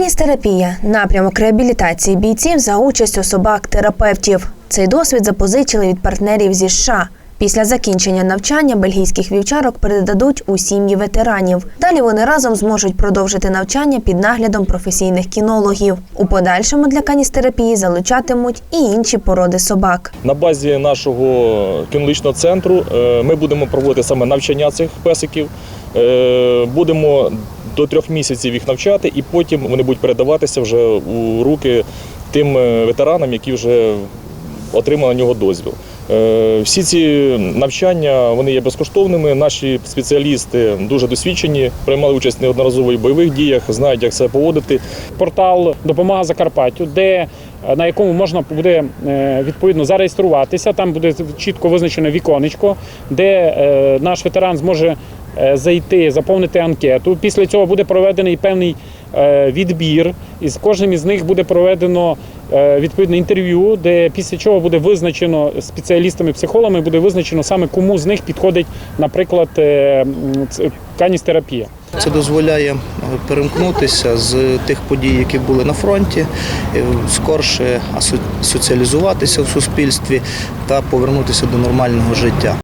Каністерапія напрямок реабілітації бійців за участю собак-терапевтів. Цей досвід запозичили від партнерів зі США. Після закінчення навчання бельгійських вівчарок передадуть у сім'ї ветеранів. Далі вони разом зможуть продовжити навчання під наглядом професійних кінологів. У подальшому для каністерапії залучатимуть і інші породи собак. На базі нашого кінологічного центру е, ми будемо проводити саме навчання цих песиків. Е, Будемо до трьох місяців їх навчати, і потім вони будуть передаватися вже у руки тим е, ветеранам, які вже отримали на нього дозвіл. Е, Всі ці навчання вони є безкоштовними. Наші спеціалісти дуже досвідчені, приймали участь неодноразово в бойових діях, знають, як себе поводити. портал Допомога Закарпаттю, де е, на якому можна буде відповідно зареєструватися. Там буде чітко визначене віконечко, де наш ветеран зможе зайти, заповнити анкету. Після цього буде проведений певний е, відбір, і з кожним із них буде проведено е, відповідне інтерв'ю, де після чого буде визначено спеціалістами-психологами, буде визначено саме кому з них підходить, наприклад, е, каністерапія. Це дозволяє е, перемкнутися з тих подій, які були на фронті, е, скорше соціалізуватися в суспільстві та повернутися до нормального життя.